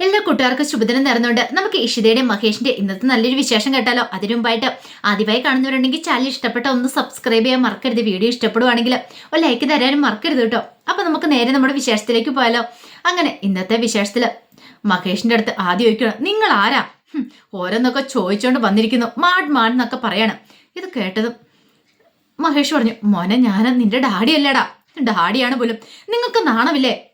എല്ലാ കൂട്ടുകാർക്കും ശുഭദിനം നേർന്നുകൊണ്ട് നമുക്ക് ഇഷിതയുടെയും മഹേഷിന്റെ ഇന്നത്തെ നല്ലൊരു വിശേഷം കേട്ടാലോ? അതിനു മുമ്പായിട്ട് ആദ്യമായി കാണുന്നവരുണ്ടെങ്കിൽ ചാനൽ ഇഷ്ടപ്പെട്ട ഒന്ന് സബ്സ്ക്രൈബ് ചെയ്യാൻ മറക്കരുത്. വീഡിയോ ഇഷ്ടപ്പെടുവാണെങ്കിൽ ഒരു ലൈക്ക് തരാനും മറക്കരുത് കേട്ടോ. അപ്പൊ നമുക്ക് നേരെ നമ്മുടെ വിശേഷത്തിലേക്ക് പോയാലോ? അങ്ങനെ ഇന്നത്തെ വിശേഷത്തിൽ മഹേഷിന്റെ അടുത്ത് ആദ്യം ചോദിക്കണം നിങ്ങൾ ആരാ? ഓരോന്നൊക്കെ ചോദിച്ചോണ്ട് വന്നിരിക്കുന്നു. മാഡ് മാഡ് എന്നൊക്കെ പറയണം. ഇത് കേട്ടതും മഹേഷ് പറഞ്ഞു മോനെ ഞാൻ നിന്റെ ഡാഡിയല്ലടാ ഡാഡിയാണ് പോലും. നിങ്ങൾക്ക് നാണമില്ലേ?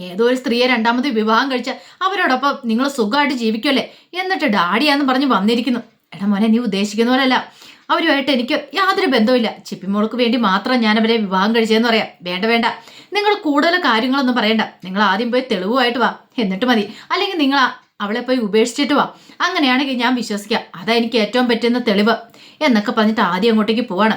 ഏതോ ഒരു സ്ത്രീയെ രണ്ടാമത് വിവാഹം കഴിച്ച അവരോടൊപ്പം നിങ്ങൾ സുഖമായിട്ട് ജീവിക്കുമല്ലേ എന്നിട്ട് ഡാഡിയാന്ന് പറഞ്ഞ് വന്നിരിക്കുന്നു. എടാ മോനെ നീ ഉദ്ദേശിക്കുന്ന പോലല്ല അവരുമായിട്ട് എനിക്ക് യാതൊരു ബന്ധവുമില്ല. ചിപ്പിമോൾക്ക് വേണ്ടി മാത്രം ഞാൻ അവരെ വിവാഹം കഴിച്ചതെന്ന് പറയാം. വേണ്ട വേണ്ട. നിങ്ങൾ കൂടുതൽ കാര്യങ്ങളൊന്നും പറയണ്ട. നിങ്ങൾ ആദ്യം പോയി തെളിവുമായിട്ട് വാ. എന്നിട്ട് മതി. അല്ലെങ്കിൽ നിങ്ങൾ അവളെ പോയി ഉപേക്ഷിച്ചിട്ട് വാ. അങ്ങനെയാണെങ്കിൽ ഞാൻ വിശ്വസിക്കാം. അതാ എനിക്ക് ഏറ്റവും പറ്റുന്ന തെളിവ് എന്നൊക്കെ പറഞ്ഞിട്ട് ആദ്യം അങ്ങോട്ടേക്ക് പോവാണ്.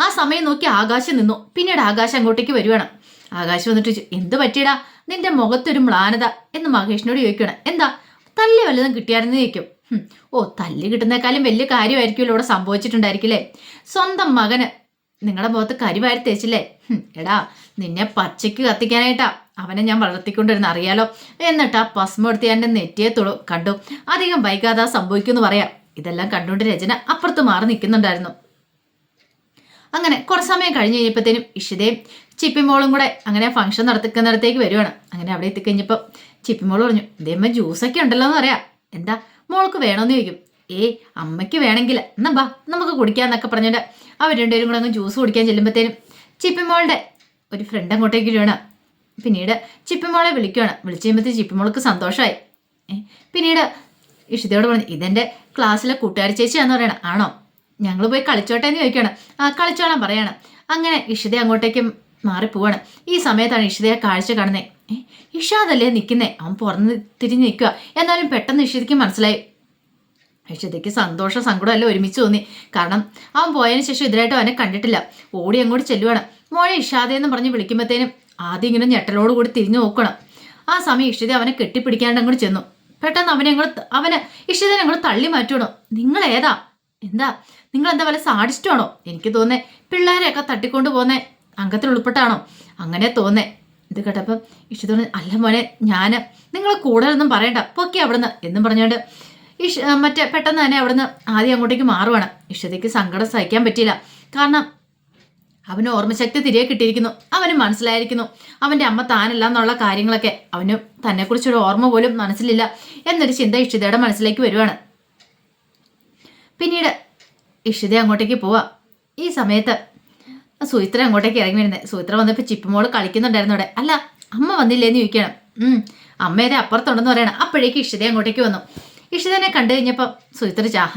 ആ സമയം നോക്കി ആകാശം നിന്നു. പിന്നീട് ആകാശം അങ്ങോട്ടേക്ക് വരുവാണ്. ആകാശം വന്നിട്ട് എന്ത് പറ്റിയടാ? നിന്റെ മുഖത്തൊരു മ്ലാനത. എന്ന് മഹേഷിനോട് ചോദിക്കണം എന്താ? തല്ലി വല്ലതും കിട്ടിയായിരുന്നു? ചോദിക്കും. ഓ തല്ലി കിട്ടുന്നേക്കാളും വലിയ കാര്യമായിരിക്കുമല്ലോ ഇവിടെ സംഭവിച്ചിട്ടുണ്ടായിരിക്കില്ലേ? സ്വന്തം മകന് നിങ്ങളുടെ മുഖത്ത് കരിവാരി തേച്ചില്ലേ? എടാ നിന്നെ പച്ചയ്ക്ക് കത്തിക്കാനായിട്ടാ അവനെ ഞാൻ വളർത്തിക്കൊണ്ടിരുന്ന അറിയാലോ? എന്നിട്ട് ആ ഭസ്മം എടുത്ത് നെറ്റിയെ തുളു കണ്ടു. അധികം വൈകാതെ സംഭവിക്കുമെന്ന് പറയാം. ഇതെല്ലാം കണ്ടുകൊണ്ട് രചന അപ്പുറത്ത് മാറി നിൽക്കുന്നുണ്ടായിരുന്നു. അങ്ങനെ കുറച്ച് സമയം കഴിഞ്ഞ് കഴിഞ്ഞപ്പോഴത്തേനും ഇഷിതയും ചിപ്പിമോളും കൂടെ അങ്ങനെ ഫംഗ്ഷൻ നടത്തിക്കുന്നിടത്തേക്ക് വരുവാണ്. അങ്ങനെ അവിടെ എത്തിക്കഴിഞ്ഞപ്പോൾ ചിപ്പിമോൾ പറഞ്ഞു ഇതേമ്മ ജ്യൂസൊക്കെ ഉണ്ടല്ലോ എന്ന് പറയാം. എന്താ മോൾക്ക് വേണമെന്ന് ചോദിക്കും. ഏ അമ്മയ്ക്ക് വേണമെങ്കിൽ എന്നാ ബാ നമുക്ക് കുടിക്കാന്നൊക്കെ പറഞ്ഞിട്ട് അവർ രണ്ടുപേരും കൂടെ അങ്ങ് ജ്യൂസ് കുടിക്കാൻ ചെല്ലുമ്പോഴത്തേനും ചിപ്പിമോളുടെ ഒരു ഫ്രണ്ട് അങ്ങോട്ടേക്ക് വരുവാണ്. പിന്നീട് ചിപ്പിമോളെ വിളിക്കുവാണ്. വിളിച്ചു കഴിയുമ്പോഴത്തേക്ക് ചിപ്പിമോൾക്ക് സന്തോഷമായി. പിന്നീട് ഇഷിതയോട് പറഞ്ഞു ഇതെന്റെ ക്ലാസ്സിലെ കൂട്ടുകാരി ചേച്ചിയാന്ന് പറയണം. ആണോ? ഞങ്ങൾ പോയി കളിച്ചോട്ടെ എന്ന് ചോദിക്കുകയാണ് ആ കളിച്ചോളാൻ പറയാണ്. അങ്ങനെ ഇഷിത അങ്ങോട്ടേക്ക് മാറിപ്പോവാണ് ഈ സമയത്താണ് ഇഷിതയെ കാഴ്ച കാണുന്നത് ഏ ഇഷാദല്ലേ നിൽക്കുന്നേ അവൻ പുറന്ന് തിരിഞ്ഞ് നിൽക്കുക എന്നാലും പെട്ടെന്ന് ഇഷിതയ്ക്ക് മനസ്സിലായി. ഇഷിതയ്ക്ക് സന്തോഷം സങ്കടമല്ല ഒരുമിച്ച് തോന്നി. കാരണം അവൻ പോയതിന് ശേഷം ഇതിലായിട്ട് അവനെ കണ്ടിട്ടില്ല. ഓടി അങ്ങോട്ട് ചെല്ലുവാണ്. മോനെ ഇഷാദയെന്ന് പറഞ്ഞ് വിളിക്കുമ്പോഴത്തേനും ആദ്യം ഇങ്ങനെ ഞെട്ടലോട് കൂടി തിരിഞ്ഞു നോക്കണം. ആ സമയം ഇഷിത അവനെ കെട്ടിപ്പിടിക്കാണ്ട് അങ്ങോട്ട് ചെന്നു. പെട്ടെന്ന് അവനെ അങ്ങോട്ട് അവനെ ഇഷിതനെ അങ്ങോട്ട് തള്ളി മാറ്റണം നിങ്ങൾ ഏതാ എന്താ നിങ്ങൾ എന്താ വല്ല സാഡിസ്റ്റാണോ? എനിക്ക് തോന്നേ പിള്ളേരെയൊക്കെ തട്ടിക്കൊണ്ട് പോന്നെ അംഗത്തിൽ ഉൾപ്പെട്ടാണോ അങ്ങനെ തോന്നേ ഇത് കേട്ടപ്പം ഇഷു തോന്നി അല്ല മോനെ ഞാൻ നിങ്ങളെ കൂടുതലൊന്നും പറയണ്ട. പൊക്കെ അവിടുന്ന് എന്നും പറഞ്ഞുകൊണ്ട് ഇഷ് മറ്റേ പെട്ടെന്ന് തന്നെ അവിടുന്ന് ആദ്യം അങ്ങോട്ടേക്ക് മാറുവാണ്. ഇഷതയ്ക്ക് സങ്കടം സഹിക്കാൻ പറ്റിയില്ല. കാരണം അവന് ഓർമ്മശക്തി തിരികെ കിട്ടിയിരിക്കുന്നു. അവന് മനസ്സിലായിരിക്കുന്നു. അവന്റെ അമ്മ താനല്ല എന്നുള്ള കാര്യങ്ങളൊക്കെ. അവന് തന്നെക്കുറിച്ചൊരു ഓർമ്മ പോലും മനസ്സിലില്ല. എന്നൊരു ചിന്ത ഇഷിതയുടെ മനസ്സിലേക്ക് വരുവാണ്. പിന്നീട് ഇഷിത അങ്ങോട്ടേക്ക് പോവാം. ഈ സമയത്ത് സുഹിത്ര അങ്ങോട്ടേക്ക് ഇറങ്ങി വരുന്നത് സുഹിത്ര വന്നപ്പോൾ ചിപ്പുമോൾ കളിക്കുന്നുണ്ടായിരുന്നു അവിടെ. അല്ല അമ്മ വന്നില്ലേന്ന് ചോദിക്കണം. അമ്മേരെ അപ്പുറത്തുണ്ടെന്ന് പറയണം. അപ്പോഴേക്ക് ഇഷിത അങ്ങോട്ടേക്ക് വന്നു. ഇഷിതനെ കണ്ടു കഴിഞ്ഞപ്പോൾ സുഹിത്ര ചാഹ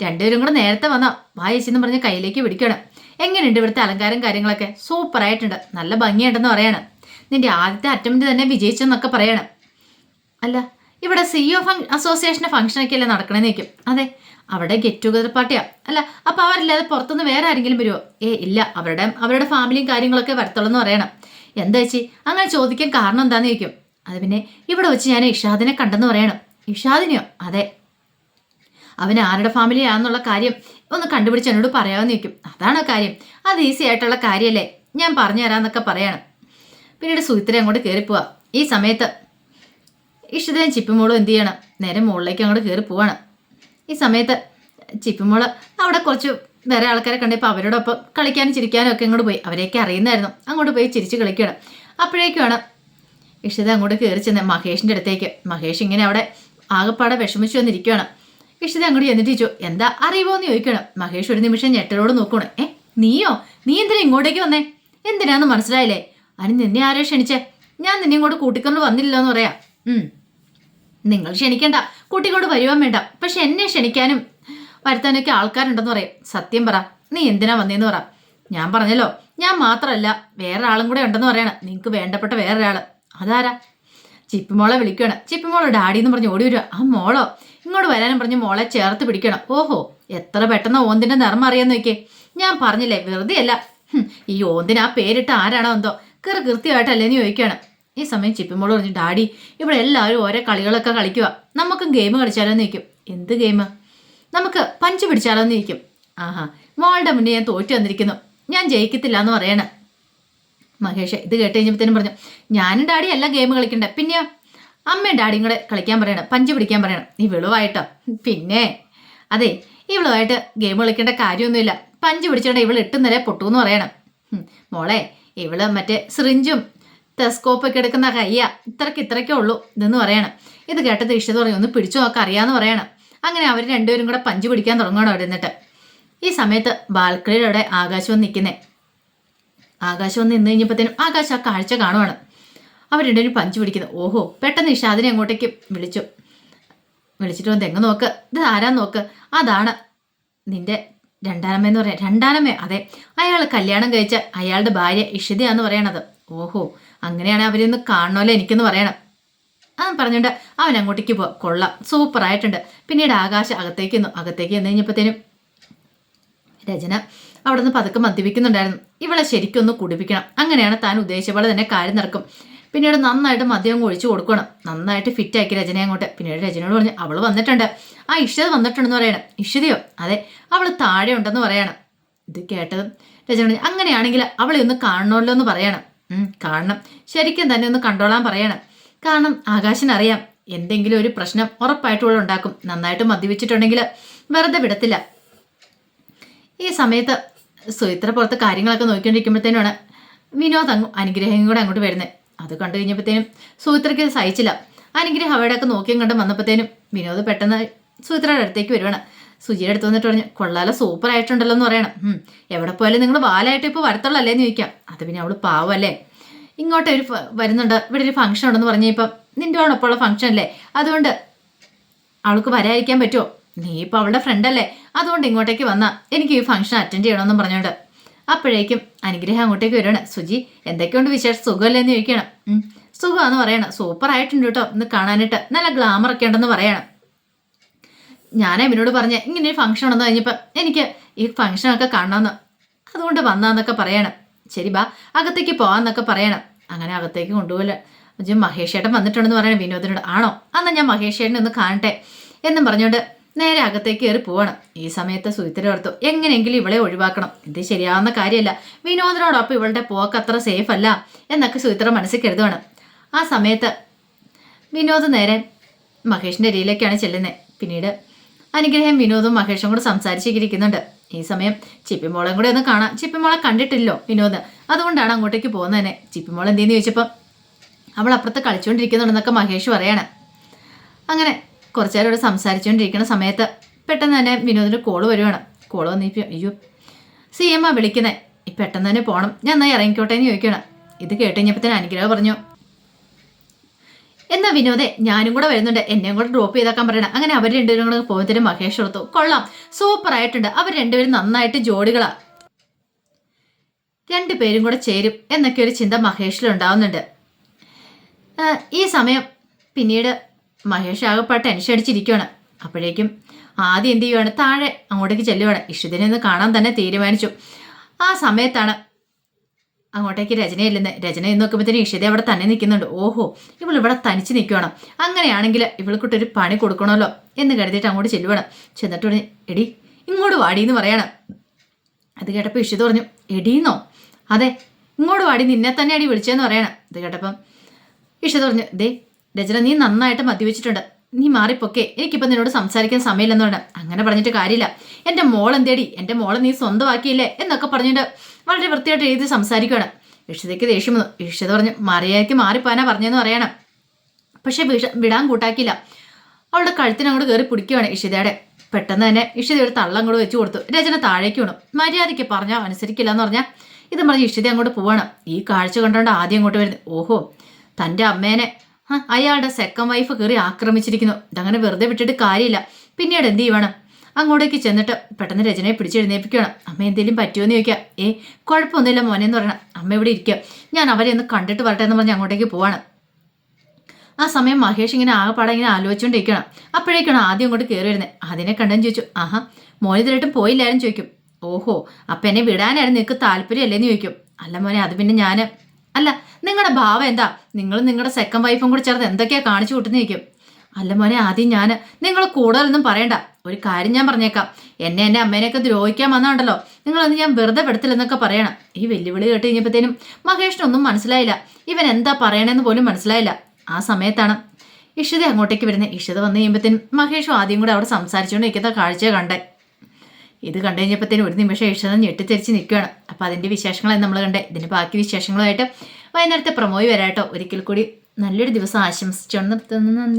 രണ്ടുപേരും കൂടെ നേരത്തെ വന്നോ. വായിച്ചെന്ന് പറഞ്ഞ് കയ്യിലേക്ക് പിടിക്കണം എങ്ങനെയുണ്ട് ഇവിടുത്തെ അലങ്കാരം കാര്യങ്ങളൊക്കെ? സൂപ്പറായിട്ടുണ്ട് നല്ല ഭംഗിയുണ്ടെന്ന് പറയണം. നിന്റെ ആദ്യത്തെ അറ്റംപ്റ്റ് തന്നെ വിജയിച്ചെന്നൊക്കെ പറയണം. അല്ല ഇവിടെ സി ഒ ഫങ് അസോസിയേഷന്റെ ഫംഗ്ഷനൊക്കെ അല്ലേ നടക്കണമെന്ന് ചോദിക്കും. അതെ അവിടെ ഗെറ്റ് ടുഗദർ പാർട്ടിയാ അല്ല അപ്പോൾ അവരില്ലാതെ പുറത്തുനിന്ന് വേറെ ആരെങ്കിലും വരുമോ ഏ ഇല്ല. അവരുടെ അവരുടെ ഫാമിലിയും കാര്യങ്ങളൊക്കെ വരത്തുള്ളൂ പറയണം. എന്താ ചേച്ചി? അങ്ങനെ ചോദിക്കാൻ കാരണം എന്താണെന്ന് ചോദിക്കും. അത് പിന്നെ ഇവിടെ വെച്ച് ഞാൻ ഇഷാദിനെ കണ്ടെന്ന് പറയണം. ഇഷാദിനെയോ? അതെ. അവൻ ആരുടെ ഫാമിലിയാണെന്നുള്ള കാര്യം ഒന്ന് കണ്ടുപിടിച്ച് എന്നോട് പറയാമെന്ന് ചോദിക്കും. അതാണ് കാര്യം? അത് ഈസി ആയിട്ടുള്ള കാര്യമല്ലേ ഞാൻ പറഞ്ഞു തരാമെന്നൊക്കെ പറയണം. പിന്നീട് സുഹിത്ര അങ്ങോട്ട് കയറിപ്പോവാ ഈ സമയത്ത് ഇഷ്ടതയും ചിപ്പിമോളും എന്ത് ചെയ്യണം? നേരെ മുകളിലേക്ക് അങ്ങോട്ട് കയറി പോവാണ് ഈ സമയത്ത് ചിപ്പിമോൾ അവിടെ കുറച്ച് വേറെ ആൾക്കാരെ കണ്ടപ്പോൾ അവരോടൊപ്പം കളിക്കാനും ചിരിക്കാനും ഒക്കെ ഇങ്ങോട്ട് പോയി. അവരെയൊക്കെ അറിയുന്നതായിരുന്നു. അങ്ങോട്ട് പോയി ചിരിച്ച് കളിക്കണം അപ്പോഴേക്കുമാണ് ഇഷിത അങ്ങോട്ട് കയറി ചെന്ന് മഹേഷിന്റെ അടുത്തേക്ക്. മഹേഷ് ഇങ്ങനെ അവിടെ ആകെപ്പാടെ വിഷമിച്ചു വന്നിരിക്കുകയാണ്. ഇഷിത അങ്ങോട്ട് ചെന്നിട്ട് ചോദിച്ചു എന്താ അറിയുമോ എന്ന് ചോദിക്കണം മഹേഷ് ഒരു നിമിഷം ഞെട്ടലോട് നോക്കണം ഏ നീയോ? നീ എന്തിനാ ഇങ്ങോട്ടേക്ക് വന്നേ? എന്തിനാന്ന് മനസ്സിലായില്ലേ? അതിന് നിന്നെ ആരോ ക്ഷണിച്ചേ. ഞാൻ നിന്നെ ഇങ്ങോട്ട് കൂട്ടിക്കൊണ്ട് വന്നില്ലല്ലോ എന്ന് പറയാം നിങ്ങൾ ക്ഷണിക്കണ്ട. കുട്ടികളോട് വരുവാൻ വേണ്ട. പക്ഷെ എന്നെ ക്ഷണിക്കാനും വരുത്താനൊക്കെ ആൾക്കാരുണ്ടെന്ന് പറയും. സത്യം പറ. നീ എന്തിനാ വന്നേന്ന് പറ. ഞാൻ പറഞ്ഞല്ലോ ഞാൻ മാത്രമല്ല വേറെ ആളും കൂടെ ഉണ്ടെന്ന് പറയണം. നിങ്ങൾക്ക് വേണ്ടപ്പെട്ട വേറൊരാൾ അതാരാ? ചിപ്പിമോളെ വിളിക്കണം ചിപ്പിമോളെ ഡാഡി എന്ന് പറഞ്ഞ് ഓടി വരിക. ആ മോളോ? ഇങ്ങോട്ട് വരാനും പറഞ്ഞ് മോളെ ചേർത്ത് പിടിക്കണം. ഓഹോ എത്ര പെട്ടെന്ന് ഓന്തിന്റെ നിറം അറിയാന്ന് നോക്കിയേ. ഞാൻ പറഞ്ഞില്ലേ വെറുതെ അല്ല ഈ ഓന്തിന് ആ പേരിട്ട് ആരാണോ എന്തോ. കൃത്യമായിട്ടല്ലേ എന്ന് ചോദിക്കുകയാണ്. ഈ സമയം ചിപ്പിമോൾ പറഞ്ഞു ഡാഡി ഇവിടെ എല്ലാവരും ഓരോ കളികളൊക്കെ കളിക്കുക നമുക്കും ഗെയിം കളിച്ചാലോ നിൽക്കും എന്ത് ഗെയിം നമുക്ക് പഞ്ച് പിടിച്ചാലോ നിൽക്കും ആഹാ മോളുടെ മുന്നേ ഞാൻ തോറ്റു വന്നിരിക്കുന്നു. ഞാൻ ജയിക്കത്തില്ല എന്ന് പറയണം. മഹേഷ് ഇത് കേട്ട് കഴിഞ്ഞപ്പോഴത്തേനും പറഞ്ഞു ഞാനും ഡാഡി അല്ല ഗെയിം കളിക്കണ്ടേ. പിന്നെയോ അമ്മയും ഡാഡിയും കൂടെ കളിക്കാൻ പറയണം പഞ്ച് പിടിക്കാൻ പറയണം. ഈ വിളുവായിട്ടോ? പിന്നെ അതെ ഇവളുമായിട്ട് ഗെയിം കളിക്കേണ്ട കാര്യമൊന്നുമില്ല. പഞ്ച് പിടിച്ചോണ്ട് ഇവൾ പൊട്ടു പൊട്ടൂന്ന് പറയണം. മോളെ ഇവൾ മറ്റേ സിറിഞ്ചും ടെസ്കോപ്പൊക്കെ എടുക്കുന്ന കയ്യ. ഇത്രയ്ക്ക് ഇത്രയ്ക്കേ ഉള്ളൂ ഇതെന്ന് പറയണം. ഇത് കേട്ടത് ഇഷ്ടം പറയും ഒന്ന് പിടിച്ചു നോക്കാൻ അറിയാന്ന് പറയണം. അങ്ങനെ അവർ രണ്ടുപേരും കൂടെ പഞ്ച് പിടിക്കാൻ തുടങ്ങണം അവിടെ നിന്നിട്ട്. ഈ സമയത്ത് ബാൽക്കണിയുടെ അവിടെ ആകാശം വന്ന് നിൽക്കുന്നേ. ആകാശം വന്ന് നിന്ന് കഴിഞ്ഞപ്പോഴത്തേനും ആകാശം ആ കാഴ്ച കാണുവാണ്. അവർ രണ്ടുപേരും പഞ്ച് പിടിക്കുന്നത് ഓഹോ പെട്ടെന്ന് ഇഷാദിനെ അങ്ങോട്ടേക്ക് വിളിച്ചു. വിളിച്ചിട്ട് വന്ന് എങ്ങ് നോക്ക്? ഇത് ആരാ നോക്ക്? അതാണ് നിന്റെ രണ്ടാനമ്മ എന്ന് പറയാം രണ്ടാനമ്മ അതെ. അയാൾ കല്യാണം കഴിച്ച അയാളുടെ ഭാര്യ ഇഷിതയാന്ന് പറയണത്. ഓഹോ അങ്ങനെയാണ് അവരൊന്ന് കാണണമല്ലോ എനിക്കെന്ന് പറയണം. ആ പറഞ്ഞിട്ട് അവൻ അങ്ങോട്ടേക്ക് പോ കൊള്ളാം സൂപ്പർ ആയിട്ടുണ്ട്. പിന്നീട് ആകാശം അകത്തേക്ക് നിന്നു അകത്തേക്ക് നിന്ന് കഴിഞ്ഞപ്പോഴത്തേനും രചന അവിടെ നിന്ന് പതുക്കെ മദ്യപിക്കുന്നുണ്ടായിരുന്നു. ഇവളെ ശരിക്കും ഒന്ന് കുടിപ്പിക്കണം. അങ്ങനെയാണ് താൻ ഉദ്ദേശിച്ച പോലെ തന്നെ കാര്യം നടക്കും. പിന്നീട് നന്നായിട്ട് മദ്യം ഒഴിച്ചു കൊടുക്കണം. നന്നായിട്ട് ഫിറ്റ് ആക്കി രചനയെ അങ്ങോട്ട്. പിന്നീട് രചനയോട് പറഞ്ഞു അവൾ വന്നിട്ടുണ്ട്. ആ ഇഷ്ടത വന്നിട്ടുണ്ടെന്ന് പറയണം. ഇഷ്ടതയോ അതെ. അവൾ താഴെ ഉണ്ടെന്ന് പറയണം. ഇത് കേട്ടത് രചന പറഞ്ഞു അങ്ങനെയാണെങ്കിൽ അവളെ ഒന്ന് കാണണമല്ലോ എന്ന് പറയണം. ഉം, കാണണം. ശരിക്കും തന്നെ ഒന്ന് കണ്ടോളാൻ പറയണം. കാരണം ആകാശിനറിയാം എന്തെങ്കിലും ഒരു പ്രശ്നം ഉറപ്പായിട്ടും ഇവൾ ഉണ്ടാക്കും. നന്നായിട്ട് മദ്യപിച്ചിട്ടുണ്ടെങ്കിൽ വെറുതെ വിടത്തില്ല. ഈ സമയത്ത് സുയിത്ര പുറത്ത് കാര്യങ്ങളൊക്കെ നോക്കിക്കൊണ്ടിരിക്കുമ്പോഴത്തേനുമാണ് വിനോദ് അങ്ങ് അനുഗ്രഹം കൂടെ അങ്ങോട്ട് വരുന്നത് അത് കണ്ടു കഴിഞ്ഞപ്പോഴത്തേനും സുയിത്രയ്ക്ക് സഹിച്ചില്ല. അനുഗ്രഹം അവിടെയൊക്കെ നോക്കിയും കണ്ടും വന്നപ്പോഴത്തേനും വിനോദ് പെട്ടെന്ന് സുയിത്രയുടെ അടുത്തേക്ക് വരുവാണ്. സുജിയുടെ അടുത്ത് വന്നിട്ട് പറഞ്ഞു കൊള്ളാല സൂപ്പർ ആയിട്ടുണ്ടല്ലോ എന്ന് പറയണം. എവിടെ പോയാലും നിങ്ങൾ വാലായിട്ട് ഇപ്പോൾ വരത്തുള്ളല്ലേ എന്ന് ചോദിക്കാം. അത് പിന്നെ അവൾ പാവല്ലേ ഇങ്ങോട്ട് ഒരു വരുന്നുണ്ട്. ഇവിടെ ഒരു ഫംഗ്ഷൻ ഉണ്ടെന്ന് പറഞ്ഞ ഇപ്പം നിന്റെ ഓണപ്പുള്ള ഫംഗ്ഷൻ അല്ലേ? അതുകൊണ്ട് അവൾക്ക് വരാതിരിക്കാൻ പറ്റുമോ? നീ ഇപ്പോൾ അവളുടെ ഫ്രണ്ട് അല്ലേ? അതുകൊണ്ട് ഇങ്ങോട്ടേക്ക് വന്നാ എനിക്ക് ഈ ഫംഗ്ഷൻ അറ്റൻഡ് ചെയ്യണമെന്നും പറഞ്ഞോണ്ട് അപ്പോഴേക്കും അനുഗ്രഹം അങ്ങോട്ടേക്ക് വരികയാണ് സുജി എന്തൊക്കെയുണ്ട് വിശേഷം? സുഖമല്ലേ എന്ന് ചോദിക്കണം സുഖമാണെന്ന് പറയണം. സൂപ്പർ ആയിട്ടുണ്ട് കേട്ടോ. ഇന്ന് കാണാനായിട്ട് നല്ല ഗ്ലാമർ ഒക്കെ ഉണ്ടെന്ന് പറയണം. ഞാൻ ഇവനോട് പറഞ്ഞ ഇങ്ങനെ ഒരു ഫംഗ്ഷൻ ഉണ്ടെന്ന് കഴിഞ്ഞപ്പോൾ എനിക്ക് ഈ ഫംഗ്ഷനൊക്കെ കാണണമെന്ന്. അതുകൊണ്ട് വന്നാന്നൊക്കെ പറയണം. ശരി ബാ. അകത്തേക്ക് പോവാന്നൊക്കെ പറയണം. അങ്ങനെ അകത്തേക്ക് കൊണ്ടുപോകില്ല മഹേഷ് ഏട്ടൻ വന്നിട്ടുണ്ടെന്ന് പറയണം വിനോദിനോട്. ആണോ? അന്ന് ഞാൻ മഹേഷ് ഏട്ടനെ ഒന്ന് കാണട്ടെ എന്നും പറഞ്ഞുകൊണ്ട് നേരെ അകത്തേക്ക് കയറി പോവണം. ഈ സമയത്ത് സുഹിത്തിര ഓർത്തു എങ്ങനെയെങ്കിലും ഇവളെ ഒഴിവാക്കണം. ഇത് ശരിയാവുന്ന കാര്യമല്ല. വിനോദിനോടൊപ്പം ഇവളുടെ പോക്ക് അത്ര സേഫ് അല്ല എന്നൊക്കെ സുഹിത്ര മനസ്സിൽ കരുതുവാണ്. ആ സമയത്ത് വിനോദ് നേരെ മഹേഷിന്റെ അരിയിലേക്കാണ് ചെല്ലുന്നത് പിന്നീട് അനുഗ്രഹം വിനോദും മഹേഷും കൂടെ സംസാരിച്ചിരിക്കുന്നുണ്ട്. ഈ സമയം ചിപ്പിമോളെ കൂടെ ഒന്ന് കാണാം. ചിപ്പിമോളെ കണ്ടിട്ടില്ലോ വിനോദ്? അതുകൊണ്ടാണ് അങ്ങോട്ടേക്ക് പോകുന്നത് തന്നെ ചിപ്പിമോൾ എന്തെന്ന് ചോദിച്ചപ്പോൾ അവൾ അപ്പുറത്ത് കളിച്ചുകൊണ്ടിരിക്കുന്നുണ്ടെന്നൊക്കെ മഹേഷ് പറയാണ്. അങ്ങനെ കുറച്ചു നേരം ഇവിടെ സംസാരിച്ചുകൊണ്ടിരിക്കുന്ന സമയത്ത് പെട്ടെന്ന് തന്നെ വിനോദിന് കോൾ വരുവാണ്. കോൾ വന്നിപ്പോ അയ്യോ സി എം ആ വിളിക്കുന്നത് പെട്ടെന്ന് തന്നെ പോകണം ഞാൻ എന്നാൽ ഇറങ്ങിക്കോട്ടെ എന്ന് ചോദിക്കണം ഇത് കേട്ട് തന്നെ അനുഗ്രഹം പറഞ്ഞു. എന്നാ വിനോദേ ഞാനും കൂടെ വരുന്നുണ്ട്. എന്നെയും കൂടെ ഡ്രോപ്പ് ചെയ്താക്കാൻ പറയണം. അങ്ങനെ അവർ രണ്ടുപേരും കൂടെ പോകുന്നതിന് മഹേഷ് എടുത്തു കൊള്ളാം. സൂപ്പർ ആയിട്ടുണ്ട്. അവർ രണ്ടുപേരും നന്നായിട്ട് ജോഡികളാ. രണ്ടുപേരും കൂടെ ചേരും എന്നൊക്കെ ഒരു ചിന്ത മഹേഷിൽ ഉണ്ടാവുന്നുണ്ട്. ഈ സമയം പിന്നീട് മഹേഷ് ആകെപ്പാട് ടെൻഷൻ അടിച്ചിരിക്കുകയാണ് അപ്പോഴേക്കും ആദ്യം എന്ത് ചെയ്യുവാണ്? താഴെ അങ്ങോട്ടേക്ക് ചെല്ലുവാണ്. ഇഷ്ടത്തിനെ കാണാൻ തന്നെ തീരുമാനിച്ചു. ആ സമയത്താണ് അങ്ങോട്ടേക്ക് രചനയല്ലെന്ന് രചന എന്ന് നോക്കുമ്പോഴത്തേനും ഇഷിത അവിടെ തന്നെ നിൽക്കുന്നുണ്ട്. ഓഹോ ഇവൾ ഇവിടെ തനിച്ച് നിൽക്കണം അങ്ങനെയാണെങ്കിൽ ഇവൾക്കിട്ടൊരു പണി കൊടുക്കണമല്ലോ എന്ന് കരുതിയിട്ട് അങ്ങോട്ട് ചെല്ലുവാണ്. ചെന്നിട്ട് പറഞ്ഞ് എടി ഇങ്ങോട്ട് വാടി എന്ന് പറയണം. അത് കേട്ടപ്പോൾ ഇഷിത പറഞ്ഞു എടീന്നോ? അതെ ഇങ്ങോട്ട് വാടി നിന്നെ തന്നെ അടി വിളിച്ചതെന്ന് പറയണം. ഇത് കേട്ടപ്പം ഇഷിത പറഞ്ഞു ദേ രചന നീ നന്നായിട്ട് മദ്യവെച്ചിട്ടുണ്ട് നീ മാറിപ്പൊക്കെ. എനിക്കിപ്പോൾ നിന്നോട് സംസാരിക്കാൻ സമയമില്ലെന്ന് പറഞ്ഞു. അങ്ങനെ പറഞ്ഞിട്ട് കാര്യമില്ല. എന്റെ മോൾ എന്തേടി? എന്റെ മോളെ നീ സ്വന്തമാക്കിയില്ലേ? എന്നൊക്കെ പറഞ്ഞിട്ട് വളരെ വൃത്തിയായിട്ട് എഴുതി സംസാരിക്കുകയാണ് ഇഷിതയ്ക്ക് ദേഷ്യം വന്നു. ഇഷിത പറഞ്ഞു മറിയാക്ക് മാറിപ്പോനാ പറഞ്ഞതെന്ന് പറയണം. പക്ഷെ വിടാൻ കൂട്ടാക്കിയില്ല. അവളുടെ കഴുത്തിന് അങ്ങോട്ട് കയറി പിടിക്കുകയാണ് ഇഷിതയുടെ പെട്ടെന്ന് തന്നെ ഇഷിത ഒരു തള്ളം കൂടെ വെച്ച് കൊടുത്തു. രചന താഴേക്ക് വീണു. മര്യാദയ്ക്ക് പറഞ്ഞാൽ അനുസരിക്കില്ല എന്ന് പറഞ്ഞാൽ ഇത് പറഞ്ഞ് ഇഷിത അങ്ങോട്ട് പോവാണ്. ഈ കാഴ്ച കണ്ടുകൊണ്ട് ആദ്യം അങ്ങോട്ട് വരുന്നത്. ഓഹോ തന്റെ അമ്മേനെ അയാളുടെ സെക്കൻഡ് വൈഫ് കയറി ആക്രമിച്ചിരിക്കുന്നു. ഇതങ്ങനെ വെറുതെ വിട്ടിട്ട് കാര്യമില്ല. പിന്നീട് എന്ത് ചെയ്യണം? അങ്ങോട്ടേക്ക് ചെന്നിട്ട് പെട്ടെന്ന് രചനയെ പിടിച്ചെഴുന്നേപ്പിക്കണം അമ്മ എന്തെങ്കിലും പറ്റുമോ എന്ന് ചോദിക്കുക. ഏ കുഴപ്പമൊന്നുമില്ല മോനെ എന്ന് പറയണം. അമ്മ ഇവിടെ ഇരിക്കുക. ഞാൻ അവരെ ഒന്ന് കണ്ടിട്ട് വരട്ടെ എന്ന് പറഞ്ഞ് അങ്ങോട്ടേക്ക് പോവാണ്. ആ സമയം മഹേഷ് ഇങ്ങനെ ആകെപ്പാടെ ഇങ്ങനെ ആലോചിച്ചുകൊണ്ടിരിക്കണം അപ്പോഴേക്കാണ് ആദ്യം അങ്ങോട്ട് കയറി വരുന്നത്. അതിനെ കണ്ടെന്ന് ചോദിച്ചു. ആഹാ മോനെ ഇതിലായിട്ടും പോയില്ലായിരുന്നു ചോദിക്കും. ഓഹോ അപ്പം എന്നെ വിടാനായിരുന്നു. നിനക്ക് താല്പര്യമല്ലേന്ന് ചോദിക്കും. അല്ല മോനെ അത് പിന്നെ ഞാൻ അല്ല നിങ്ങളുടെ ഭാവം എന്താ? നിങ്ങൾ നിങ്ങളുടെ സെക്കൻഡ് വൈഫും കൂടെ ചേർന്ന് എന്തൊക്കെയാ കാണിച്ചു കൂട്ടുന്നിരിക്കും അല്ല മോനെ ആദ്യം ഞാൻ നിങ്ങൾ കൂടുതലൊന്നും പറയണ്ട. ഒരു കാര്യം ഞാൻ പറഞ്ഞേക്കാം. എന്നെ എന്നെ അമ്മേനെയൊക്കെ ദ്രോഹിക്കാൻ വന്നാണ്ടല്ലോ. നിങ്ങളൊന്ന് ഞാൻ വെറുതെ പെടുത്തില്ലെന്നൊക്കെ പറയണം. ഈ വെല്ലുവിളി കേട്ട് കഴിഞ്ഞപ്പോഴത്തേനും മഹേഷിനൊന്നും മനസ്സിലായില്ല. ഇവൻ എന്താ പറയണെന്ന് പോലും മനസ്സിലായില്ല. ആ സമയത്താണ് ഇഷിത അങ്ങോട്ടേക്ക് വരുന്നത് ഇഷിത വന്നു കഴിയുമ്പോഴത്തേനും മഹേഷും ആദ്യം കൂടെ അവിടെ സംസാരിച്ചുകൊണ്ട് നിൽക്കുന്ന കാഴ്ച കണ്ടേ. ഇത് കണ്ടു കഴിഞ്ഞപ്പോഴത്തേനും ഒരു നിമിഷം ഇഷ്ടം ഞെട്ടിത്തെറിച്ച് നിൽക്കുകയാണ്. അപ്പോൾ അതിന്റെ വിശേഷങ്ങളാണ് നമ്മൾ കണ്ടേ. ഇതിന്റെ ബാക്കി വിശേഷങ്ങളുമായിട്ട് വൈകുന്നേരത്തെ പ്രമോയി വരാട്ടോ ഒരിക്കൽ കൂടി നല്ലൊരു ദിവസം ആശംസിച്ചുകൊണ്ട് നിർത്തുന്നു.